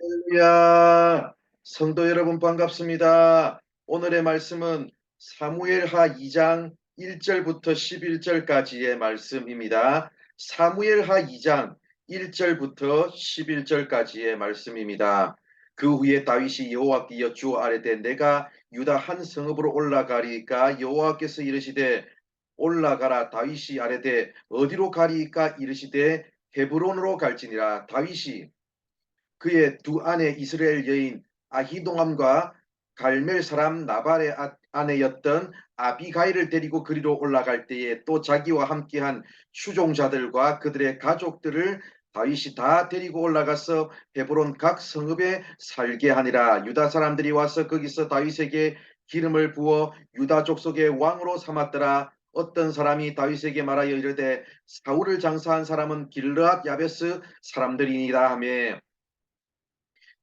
할렐루야. 성도 여러분 반갑습니다. 오늘의 말씀은 사무엘하 2장 1절부터 11절까지의 말씀입니다. 사무엘하 2장 1절부터 11절까지의 말씀입니다. 그 후에 다윗이 여호와께 여쭈어 아뢰되 내가 유다 한 성읍으로 올라가리까 여호와께서 이르시되 올라가라 다윗이 아뢰되 어디로 가리까 이르시되 헤브론으로 갈지니라 다윗이 그의 두 아내 이스라엘 여인 아히동함과 갈멜 사람 나발의 아- 아내였던 아비가일을 데리고 그리로 올라갈 때에 또 자기와 함께한 추종자들과 그들의 가족들을 다윗이 다 데리고 올라가서 헤브론 각 성읍에 살게 하니라. 유다 사람들이 와서 거기서 다윗에게 기름을 부어 유다 족속의 왕으로 삼았더라. 어떤 사람이 다윗에게 말하여 이르되 사울을 장사한 사람은 길르앗 야베스 사람들이니라. 하며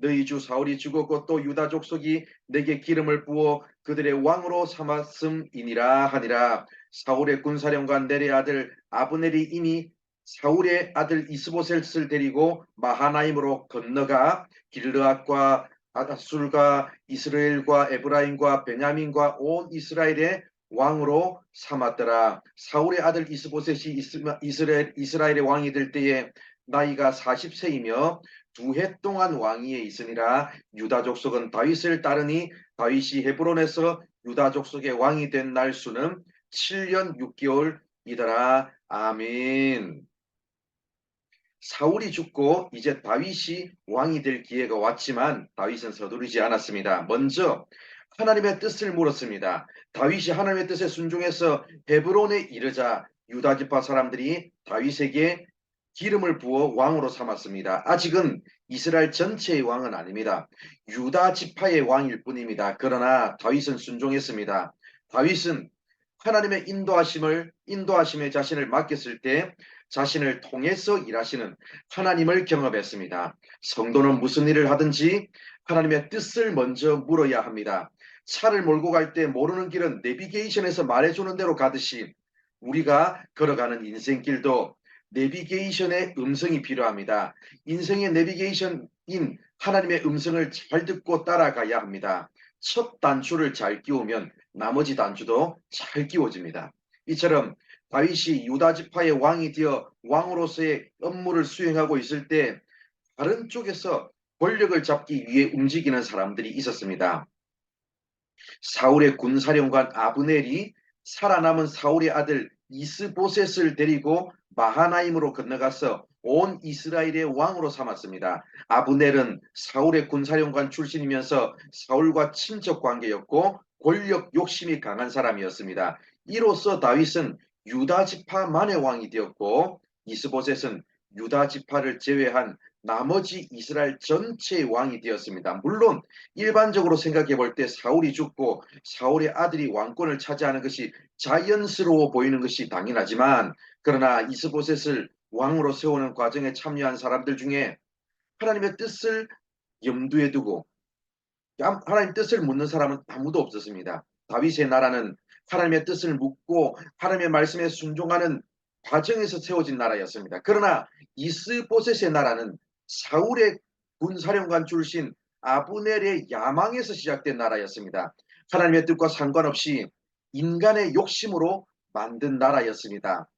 너희 주 사울이 죽었고 또 유다 족속이 내게 기름을 부어 그들의 왕으로 삼았음이니라 하니라 사울의 군사령관 넬의 아들 아브넬이 이미 사울의 아들 이스보셋을 데리고 마하나임으로 건너가 길르앗과 아술과 이스라엘과 에브라임과 베냐민과 온 이스라엘의 왕으로 삼았더라. 사울의 아들 이스보셋이 이스라엘, 이스라엘의 왕이 될 때에 나이가 40세이며 두 해 동안 왕위에 있으니라 유다 족속은 다윗을 따르니 다윗이 헤브론에서 유다 족속의 왕이 된 날 수는 7년 6개월이더라. 아멘. 사울이 죽고 이제 다윗이 왕이 될 기회가 왔지만 다윗은 서두르지 않았습니다. 먼저 하나님의 뜻을 물었습니다. 다윗이 하나님의 뜻에 순종해서 헤브론에 이르자 유다 지파 사람들이 다윗에게 기름을 부어 왕으로 삼았습니다. 아직은 이스라엘 전체의 왕은 아닙니다. 유다 지파의 왕일 뿐입니다. 그러나 다윗은 순종했습니다. 다윗은 하나님의 인도하심을 인도하심에 자신을 맡겼을 때 자신을 통해서 일하시는 하나님을 경험했습니다. 성도는 무슨 일을 하든지 하나님의 뜻을 먼저 물어야 합니다. 차를 몰고 갈 때 모르는 길은 내비게이션에서 말해주는 대로 가듯이 우리가 걸어가는 인생길도 내비게이션의 음성이 필요합니다. 인생의 내비게이션인 하나님의 음성을 잘 듣고 따라가야 합니다. 첫 단추를 잘 끼우면 나머지 단추도 잘 끼워집니다. 이처럼 다윗이 유다 지파의 왕이 되어 왕으로서의 업무를 수행하고 있을 때 다른 쪽에서 권력을 잡기 위해 움직이는 사람들이 있었습니다. 사울의 군사령관 아브넬이 살아남은 사울의 아들 이스보셋을 데리고 마하나임으로 건너가서 온 이스라엘의 왕으로 삼았습니다. 아브넬은 사울의 군사령관 출신이면서 사울과 친척 관계였고 권력 욕심이 강한 사람이었습니다. 이로써 다윗은 유다 지파만의 왕이 되었고 이스보셋은 유다 지파를 제외한 나머지 이스라엘 전체의 왕이 되었습니다. 물론 일반적으로 생각해 볼 때 사울이 죽고 사울의 아들이 왕권을 차지하는 것이 자연스러워 보이는 것이 당연하지만 그러나 이스보셋을 왕으로 세우는 과정에 참여한 사람들 중에 하나님의 뜻을 염두에 두고 하나님 뜻을 묻는 사람은 아무도 없었습니다. 다윗의 나라는 하나님의 뜻을 묻고 하나님의 말씀에 순종하는 과정에서 세워진 나라였습니다. 그러나 이스보셋의 나라는 사울의 군사령관 출신 아브넬의 야망에서 시작된 나라였습니다. 하나님의 뜻과 상관없이 인간의 욕심으로 만든 나라였습니다.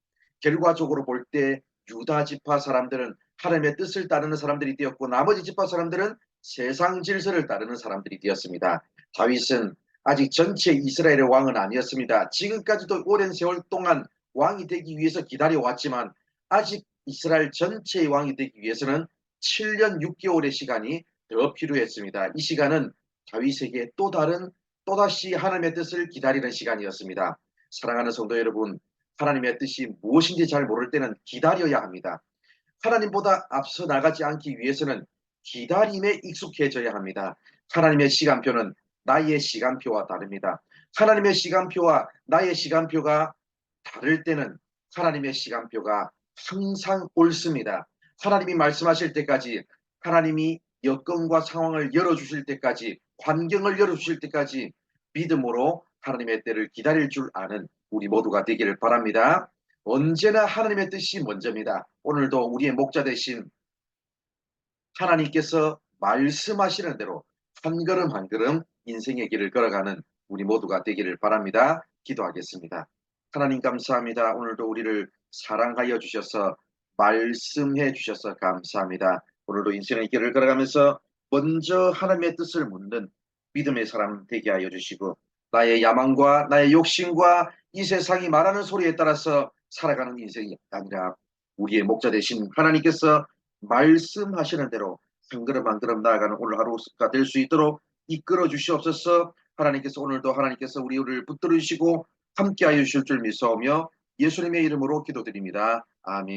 결과적으로 볼 때 유다 지파 사람들은 하나님의 뜻을 따르는 사람들이 되었고 나머지 지파 사람들은 세상 질서를 따르는 사람들이 되었습니다. 다윗은 아직 전체 이스라엘의 왕은 아니었습니다. 지금까지도 오랜 세월 동안 왕이 되기 위해서 기다려왔지만 아직 이스라엘 전체의 왕이 되기 위해서는 7년 6개월의 시간이 더 필요했습니다. 이 시간은 다윗에게 또 다른 또다시 하나님의 뜻을 기다리는 시간이었습니다. 사랑하는 성도 여러분, 하나님의 뜻이 무엇인지 잘 모를 때는 기다려야 합니다. 하나님보다 앞서 나가지 않기 위해서는 기다림에 익숙해져야 합니다. 하나님의 시간표는 나의 시간표와 다릅니다. 하나님의 시간표와 나의 시간표가 다를 때는 하나님의 시간표가 항상 옳습니다. 하나님이 말씀하실 때까지 하나님이 여건과 상황을 열어주실 때까지 환경을 열어주실 때까지 믿음으로 하나님의 때를 기다릴 줄 아는 우리 모두가 되기를 바랍니다. 언제나 하나님의 뜻이 먼저입니다. 오늘도 우리의 목자 되신 하나님께서 말씀하시는 대로 한 걸음 한 걸음 인생의 길을 걸어가는 우리 모두가 되기를 바랍니다. 기도하겠습니다. 하나님 감사합니다. 오늘도 우리를 사랑하여 주셔서 말씀해 주셔서 감사합니다. 오늘도 인생의 길을 걸어가면서 먼저 하나님의 뜻을 묻는 믿음의 사람 되게 하여 주시고 나의 야망과 나의 욕심과 이 세상이 말하는 소리에 따라서 살아가는 인생이 아니라 우리의 목자 되신 하나님께서 말씀하시는 대로 한 걸음 한 걸음 나아가는 오늘 하루가 될 수 있도록 이끌어 주시옵소서 하나님께서 오늘도 하나님께서 우리를 붙들어 주시고 함께하여 주실 줄 믿사오며 예수님의 이름으로 기도드립니다. 아멘.